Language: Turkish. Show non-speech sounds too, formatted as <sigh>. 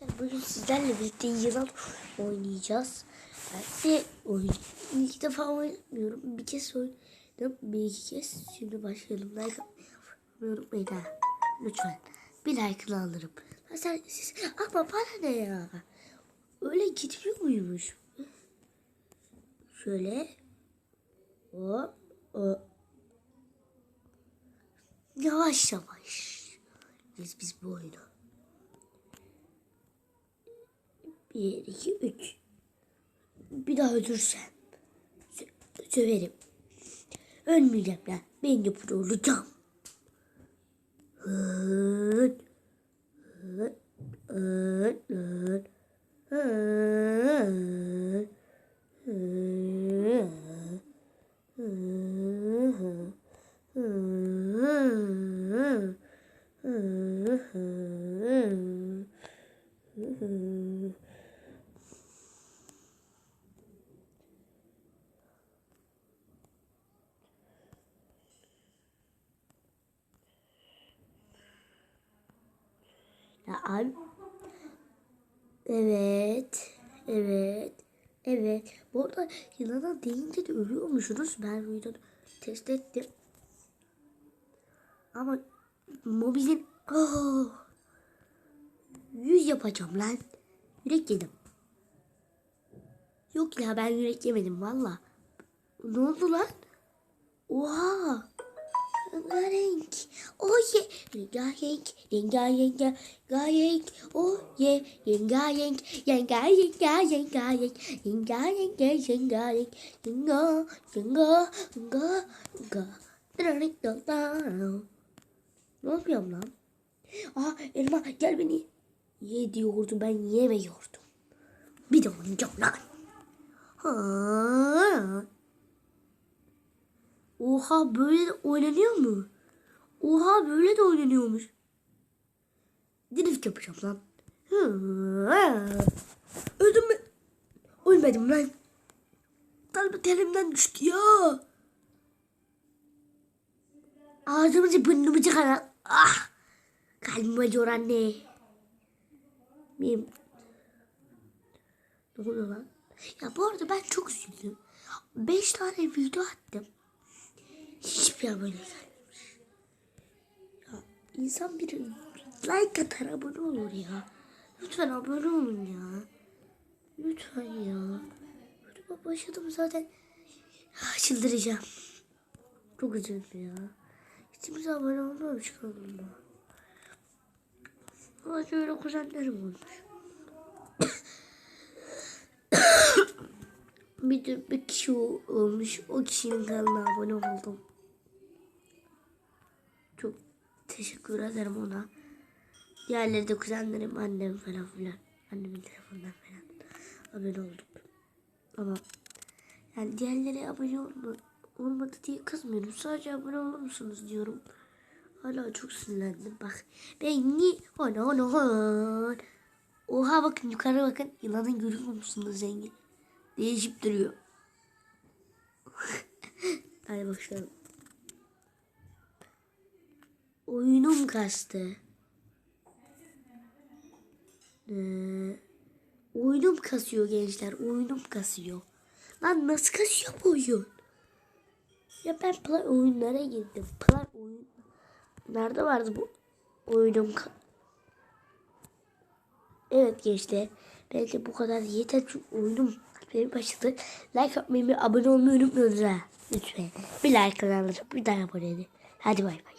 Bugün sizlerle birlikte yılan oynayacağız. Ben de oyun ilk defa oynamıyorum. Bir kez oynadım. Bir iki kez. Şimdi başlayalım. Like atmayı unutmayın. Lütfen. Bir like'ını alırım. Ha sen siz ama bana ne ya? Öyle gidiyor muymuş? Şöyle. O, o. Yavaş yavaş. Biz biz bu oyunu. Bir, iki, üç. Bir daha öldürsen. sö- söverim. Ölmeyeceğim lan. Ben de pro olacağım. Hıt. Hıt. Evet. Evet. Evet. Bu arada yılana deyince de ölüyormuşsunuz. Ben videoda test ettim. Ama mobilin oh, 100 yapacağım lan. Yürek yedim. Yok ya ben yürek yemedim valla. Ne oldu lan? Oha. Rengarenk. Oh ye. Rengarenk. Rengarenk. Rengarenk. Oh ye. Rengarenk. Rengarenk. Rengarenk. Rengarenk. Rengarenk. Renga. Renga. Renga. Renga. Rengarenk. Rengarenk. Ne yapıyorum lan? Aa elma gel beni. Ye diyordu ben yemiyordum. Bir de oynayacağım lan. Ha. Oha böyle de oynanıyor mu? Oha böyle de oynanıyormuş. Drift yapacağım lan. Öldüm mü? Ölmedim lan. Kalbi terimden düştü ya. Ağzımızı burnumuzu çıkar. Ah. Kalbim acıyor anne. Benim. Ne oluyor lan? Ya bu arada ben çok üzüldüm. Beş tane video attım. Hiçbir abone gelmemiş. Ya insan bir like atar abone olur ya. Lütfen abone olun ya. Lütfen ya. YouTube'a başladım zaten. Çıldıracağım. Çok üzüldüm ya. Hiç kimse abone olmamış kanalıma. Ama şöyle kuzenlerim olmuş. <coughs> bir bir kişi olmuş. O kişinin kanalına abone oldum. Çok teşekkür ederim ona. Diğerleri de kuzenlerim, annem falan filan. Annemin telefonundan falan abone oldum. Ama yani diğerleri abone olma, olmadı diye kızmıyorum. Sadece abone olur musunuz diyorum. Hala çok sinirlendim. Bak ben ni ona ona ona. Oha bakın yukarı bakın. Yılanın görüyor musunuz zengin? Değişip duruyor. <laughs> Hadi başlayalım. Oyunum kastı. Ee, oyunum kasıyor gençler. Oyunum kasıyor. Lan nasıl kasıyor bu oyun? Ya ben play oyunlara girdim. Play oyun. Nerede vardı bu oyunum? Evet gençler. Belki bu kadar yeter çünkü oyunum benim başladı. Like atmayı ve abone olmayı unutmayın. Lütfen. Bir like alırım. Bir daha abone edin. Hadi bay bay.